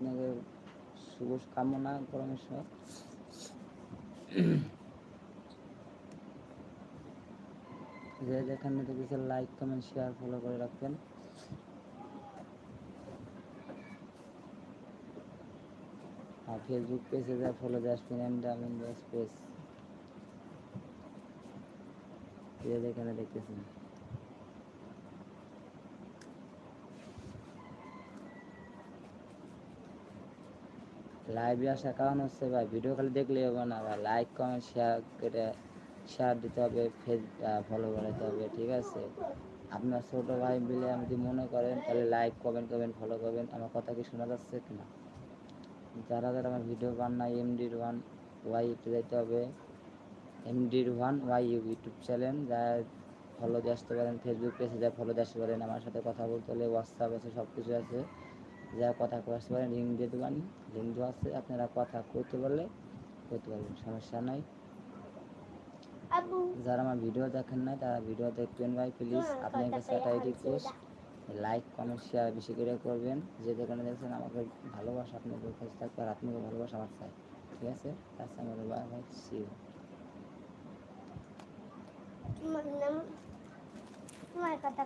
আপনাকে শুভ কামনা পরামর্শ যে যেখানে দেখেছে লাইক কমেন্ট শেয়ার ফলো করে রাখবেন। আর ফেসবুক পেজে যা follow and Amin Das page যে যেখানে দেখতেছেন। লাইভে আসার কারণ হচ্ছে ভাই? ভিডিও খালি দেখলেই হবে না ভাই। লাইক কমেন্ট শেয়ার করে শেয়ার দিতে হবে ফেস ফলো করতে হবে, ঠিক আছে? আপনার ছোট ভাই মিলে যদি মনে করেন, তাহলে লাইক কমেন্ট করবেন ফলো করবেন। আমার কথা কি শোনা যাচ্ছে কি না যারা যারা আমার ভিডিও পান না এমডি ওয়ান ওয়াই একটু যেতে হবে। এমডির ওয়ান ওয়াই ইউটিউব চ্যানেল যা ফলো দিয়ে আসতে পারেন ফেসবুক পেজে যা ফলো দিয়ে আসতে পারেন, আমার সাথে কথা বলতে হলে হোয়াটসঅ্যাপ আছে সব কিছু আছে। যা কথা কয়ে আসতে পারেন লিঙ্ক দিয়ে দেবেন লিঙ্ক দেওয়া আছে আপনারা কথা করতে পারলে করতে পারবেন সমস্যা নাই। আবু। যারা আমার ভিডিও দেখেন না তারা ভিডিও দেখবেন ভাই প্লিজ। আপনার কাছে একটা রিকোয়েস্ট লাইক কমেন্ট শেয়ার বেশি করে করবেন। যে যেখানে দেখছেন আমাকে ভালোবাসা আপনাদের কাছে থাকবে আর আপনাকে ভালোবাসা আমার চাই। ঠিক আছে? আচ্ছা আমার বাই বাই সি ইউ তোমার কথা